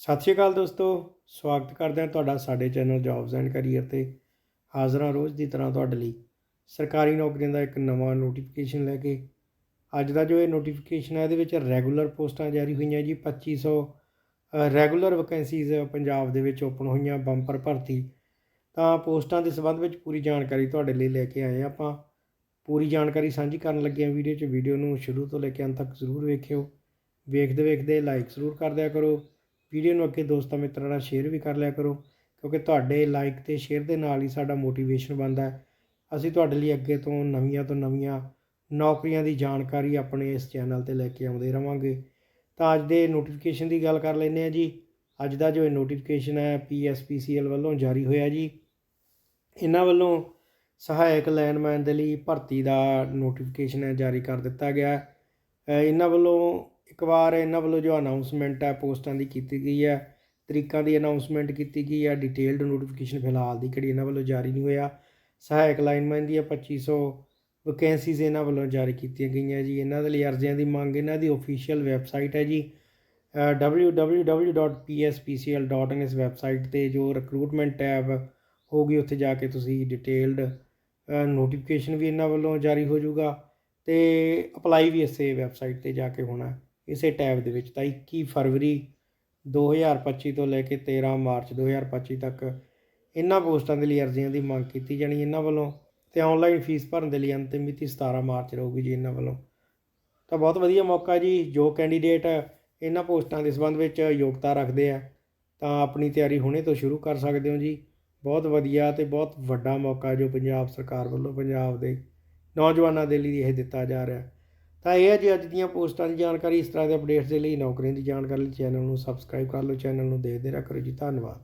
ਸਤਿ ਸ਼੍ਰੀ ਅਕਾਲ ਦੋਸਤੋ, ਸਵਾਗਤ ਕਰਦੇ ਹਾਂ ਤੁਹਾਡਾ ਸਾਡੇ ਚੈਨਲ ਜੌਬਸ ਐਂਡ ਕੈਰੀਅਰ ਤੇ। ਹਾਜ਼ਰਾਂ ਰੋਜ਼ ਦੀ ਤਰ੍ਹਾਂ ਤੁਹਾਡੇ ਲਈ ਸਰਕਾਰੀ ਨੌਕਰੀਆਂ ਦਾ ਇੱਕ ਨਵਾਂ ਨੋਟੀਫਿਕੇਸ਼ਨ ਲੈ ਕੇ। ਅੱਜ ਦਾ ਜੋ ਇਹ ਨੋਟੀਫਿਕੇਸ਼ਨ ਹੈ, ਇਹਦੇ ਵਿੱਚ ਰੈਗੂਲਰ ਪੋਸਟਾਂ ਜਾਰੀ ਹੋਈਆਂ ਜੀ 2500 ਰੈਗੂਲਰ ਵੈਕੈਂਸੀਜ਼ ਪੰਜਾਬ ਦੇ ਵਿੱਚ ਓਪਨ ਹੋਈਆਂ ਬੰਪਰ ਭਰਤੀ। ਤਾਂ ਪੋਸਟਾਂ ਦੇ ਸੰਬੰਧ ਵਿੱਚ ਪੂਰੀ ਜਾਣਕਾਰੀ ਤੁਹਾਡੇ ਲਈ ਲੈ ਕੇ ਆਏ ਹਾਂ ਆਪਾਂ। ਪੂਰੀ ਜਾਣਕਾਰੀ ਸਾਂਝੀ ਕਰਨ ਲੱਗੇ ਹਾਂ ਵੀਡੀਓ 'ਚ। ਵੀਡੀਓ ਨੂੰ ਸ਼ੁਰੂ ਤੋਂ ਲੈ ਕੇ ਅੰਤ ਤੱਕ ਜ਼ਰੂਰ ਵੇਖਿਓ। ਵੇਖਦੇ ਵੇਖਦੇ ਲਾਈਕ ਜ਼ਰੂਰ ਕਰ ਦਿਆ ਕਰੋ। ਵੀਡੀਓ ਨੂੰ ਅੱਗੇ ਦੋਸਤਾਂ ਮਿੱਤਰਾਂ ਨਾਲ ਸ਼ੇਅਰ ਵੀ ਕਰ ਲਿਆ ਕਰੋ, ਕਿਉਂਕਿ ਤੁਹਾਡੇ ਲਾਈਕ ਤੇ ਸ਼ੇਅਰ ਦੇ ਨਾਲ ਹੀ ਸਾਡਾ ਮੋਟੀਵੇਸ਼ਨ ਬਣਦਾ ਹੈ। ਅਸੀਂ ਤੁਹਾਡੇ ਲਈ ਅੱਗੇ ਤੋਂ ਨਵੀਆਂ ਤੋਂ ਨਵੀਆਂ ਨੌਕਰੀਆਂ ਦੀ ਜਾਣਕਾਰੀ ਆਪਣੇ ਇਸ ਚੈਨਲ ਤੇ ਲੈ ਕੇ ਆਉਂਦੇ ਰਵਾਂਗੇ। ਤਾਂ ਅੱਜ ਦੇ ਨੋਟੀਫਿਕੇਸ਼ਨ ਦੀ ਗੱਲ ਕਰ ਲੈਂਦੇ ਹਾਂ ਜੀ। ਅੱਜ ਦਾ ਜੋ ਇਹ ਨੋਟੀਫਿਕੇਸ਼ਨ ਹੈ ਪੀਐਸਪੀਸੀਐਲ ਵੱਲੋਂ ਜਾਰੀ ਹੋਇਆ ਜੀ। ਇਹਨਾਂ ਵੱਲੋਂ ਸਹਾਇਕ ਲਾਈਨਮੈਨ ਦੇ ਲਈ ਭਰਤੀ ਦਾ ਨੋਟੀਫਿਕੇਸ਼ਨ ਹੈ, ਜਾਰੀ ਕਰ ਦਿੱਤਾ ਗਿਆ ਇਹਨਾਂ ਵੱਲੋਂ ਇੱਕ ਵਾਰ ਇਹਨਾਂ ਵੱਲੋਂ ਜੋ ਅਨਾਉਂਸਮੈਂਟ ਹੈ, ਪੋਸਟਾਂ ਦੀ ਕੀਤੀ ਗਈ ਹੈ, ਤਰੀਕਾਂ ਦੀ ਅਨਾਉਂਸਮੈਂਟ ਕੀਤੀ ਗਈ ਹੈ ਡਿਟੇਲਡ ਨੋਟੀਫਿਕੇਸ਼ਨ ਫਿਲਹਾਲ ਦੀ ਘੜੀ ਇਹਨਾਂ ਵੱਲੋਂ ਜਾਰੀ ਨਹੀਂ ਹੋਇਆ। ਸਹਾਇਕ ਲਾਈਨਮੈਨ ਦੀਆਂ 2500 ਵੈਕੈਂਸੀਜ਼ ਇਹਨਾਂ ਵੱਲੋਂ ਜਾਰੀ ਕੀਤੀਆਂ ਗਈਆਂ ਜੀ। ਇਹਨਾਂ ਦੇ ਲਈ ਅਰਜ਼ੀਆਂ ਦੀ ਮੰਗ ਇਹਨਾਂ ਦੀ ਅਫੀਸ਼ੀਅਲ ਵੈਬਸਾਈਟ ਹੈ ਜੀ। www.pspcl.in ਇਸ ਵੈਬਸਾਈਟ ਤੇ ਜੋ ਰਿਕਰੂਟਮੈਂਟ ਟੈਬ ਹੋਗੀ ਉੱਥੇ ਜਾ ਕੇ ਤੁਸੀਂ ਡਿਟੇਲਡ ਨੋਟੀਫਿਕੇਸ਼ਨ ਵੀ ਇਹਨਾਂ ਵੱਲੋਂ ਜਾਰੀ ਹੋ ਜਾਊਗਾ ਤੇ ਅਪਲਾਈ ਵੀ ਇਸੇ ਵੈਬਸਾਈਟ ਤੇ ਜਾ ਕੇ ਹੋਣਾ। ਇਸੇ ਟੈਬ ਦੇ ਵਿੱਚ ਤਾਂ 21 ਫਰਵਰੀ 2025 ਤੋਂ ਲੈ ਕੇ 13 ਮਾਰਚ 2025 ਤੱਕ ਇਹਨਾਂ ਪੋਸਟਾਂ ਦੇ ਲਈ ਅਰਜ਼ੀਆਂ ਦੀ ਮੰਗ ਕੀਤੀ ਜਾਣੀ ਇਹਨਾਂ ਵੱਲੋਂ ਤੇ ਆਨਲਾਈਨ ਫੀਸ ਭਰਨ ਦੇ ਲਈ ਅੰਤਿਮ ਮਿਤੀ 17 ਮਾਰਚ ਰਹੂਗੀ ਜੀ ਇਹਨਾਂ ਵੱਲੋਂ। ਤਾਂ ਬਹੁਤ ਵਧੀਆ ਮੌਕਾ ਜੀ, ਜੋ ਕੈਂਡੀਡੇਟ ਇਹਨਾਂ ਪੋਸਟਾਂ ਦੇ ਸੰਬੰਧ ਵਿੱਚ ਯੋਗਤਾ ਰੱਖਦੇ ਆ, ਤਾਂ ਆਪਣੀ ਤਿਆਰੀ ਹੁਣੇ ਤੋਂ ਸ਼ੁਰੂ ਕਰ ਸਕਦੇ ਹੋ ਜੀ। ਬਹੁਤ ਵਧੀਆ ਤੇ ਬਹੁਤ ਵੱਡਾ ਮੌਕਾ ਜੋ ਪੰਜਾਬ ਸਰਕਾਰ ਵੱਲੋਂ ਪੰਜਾਬ ਦੇ ਨੌਜਵਾਨਾਂ ਦੇ ਲਈ ਇਹ ਦਿੱਤਾ ਜਾ ਰਿਹਾ। ਤਾਂ ਇਹ ਹੈ ਜੀ ਅੱਜ ਦੀਆਂ ਪੋਸਟਾਂ ਦੀ ਜਾਣਕਾਰੀ ਇਸ ਤਰ੍ਹਾਂ ਦੇ ਅਪਡੇਟਸ ਦੇ ਲਈ ਨੌਕਰੀਆਂ ਦੀ ਜਾਣਕਾਰੀ ਲਈ ਚੈਨਲ ਨੂੰ ਸਬਸਕ੍ਰਾਈਬ ਕਰ ਲਓ, ਚੈਨਲ ਨੂੰ ਦੇਖਦੇ ਰਹਿ ਕਰੋ ਜੀ, ਧੰਨਵਾਦ।